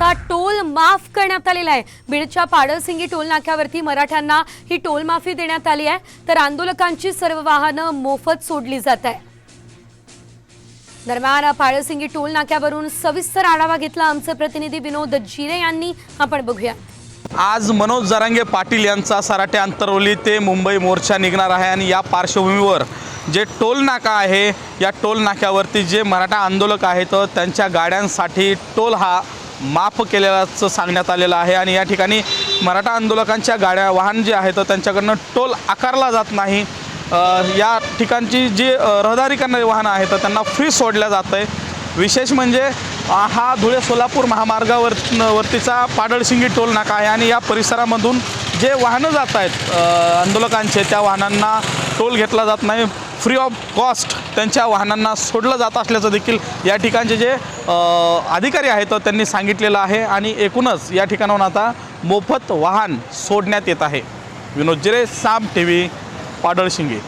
आता टोल माफ करण्यात आलेला आहे. बीडच्या पाडळसिंगी टोल नाक्यावरती मराठ्यांना ही टोल माफी देण्यात आली आहे. तर आंदोलकांची सर्व वाहनं मोफत सोडली जात आहे दरम्यान पाळसिंगी टोल नाक्यावरून सविस्तर आढावा घेतला आमचे प्रतिनिधी विनोद जिरे यांनी. आपण बघूया. आज मनोज जरांगे पाटील यांचा सराटे आंतरवली ते मुंबई मोर्चा निघणार आहे आणि या पार्श्वभूमीवर जे टोल नाका आहे या टोल नाक्यावरती जे मराठा आंदोलक आहेत त्यांच्या गाड्यांसाठी टोल हा माफ केलेलाच सांगण्यात आलेलं आहे आणि या ठिकाणी मराठा आंदोलकांच्या गाड्या वाहन जे आहेत त्यांच्याकडनं टोल आकारला जात नाही. या ठिकाणची जी रहदारी करणारी वाहनं आहेत त्यांना फ्री सोडल्या जात आहे विशेष म्हणजे हा धुळे सोलापूर महामार्गावर वरतीचा पाडळशिंगी टोल नाका आहे आणि या परिसरामधून जे वाहनं जात आहेत आंदोलकांचे त्या वाहनांना टोल घेतला जात नाही. फ्री ऑफ कॉस्ट त्यांच्या वाहनांना सोडलं जात असल्याचं देखील या ठिकाणचे जे अधिकारी आहेत त्यांनी सांगितलेलं आहे आणि एकूणच या ठिकाणाहून आता मोफत वाहन सोडण्यात येत आहे. विनोद जिरे साम टी व्ही पाडळशिंगी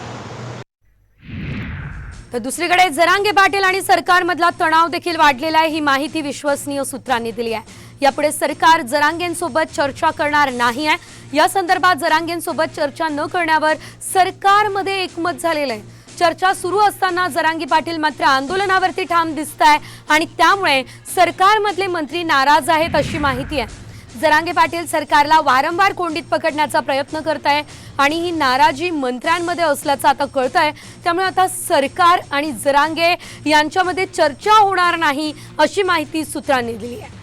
तर दुसरीकडे जरांगे पाटील आणि सरकारमधला तणाव देखील वाढलेला आहे ही माहिती विश्वसनीय सूत्रांनी दिली आहे. यापुढे सरकार जरांगेंसोबत चर्चा करणार नाही आहे. या संदर्भात जरांगेंसोबत चर्चा न करण्यावर सरकारमध्ये एकमत झालेलं आहे. चर्चा सुरू असताना जरांगी पाटील मात्र आंदोलनावरती ठाम दिसत आहे आणि त्यामुळे सरकारमधले मंत्री नाराज आहेत अशी माहिती आहे. जरांगे पाटील सरकारला वारंवार कोंडीत पकडण्याचा प्रयत्न करत आहे आणि ही नाराजी मंत्र्यांमध्ये असल्याचं आता कळत आहे त्यामुळे आता सरकार आणि जरांगे यांच्यामध्ये चर्चा होणार नाही अशी माहिती सूत्रांनी दिली आहे.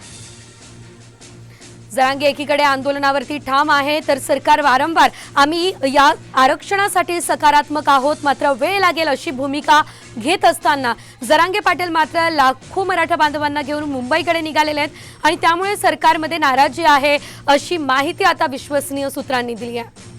जरांगे एकीकडे आंदोलनावरती ठाम आहे तर सरकार वारंवार आम्ही या आरक्षणासाठी सकारात्मक आहोत मात्र वेळ लागेल अशी भूमिका घेत असताना. जरांगे पाटील मात्र लाखो मराठा बांधवांना घेऊन मुंबईकडे निघालेले आहेत आणि त्यामुळे सरकारमध्ये नाराजी आहे अशी माहिती आता विश्वसनीय सूत्रांनी दिली आहे.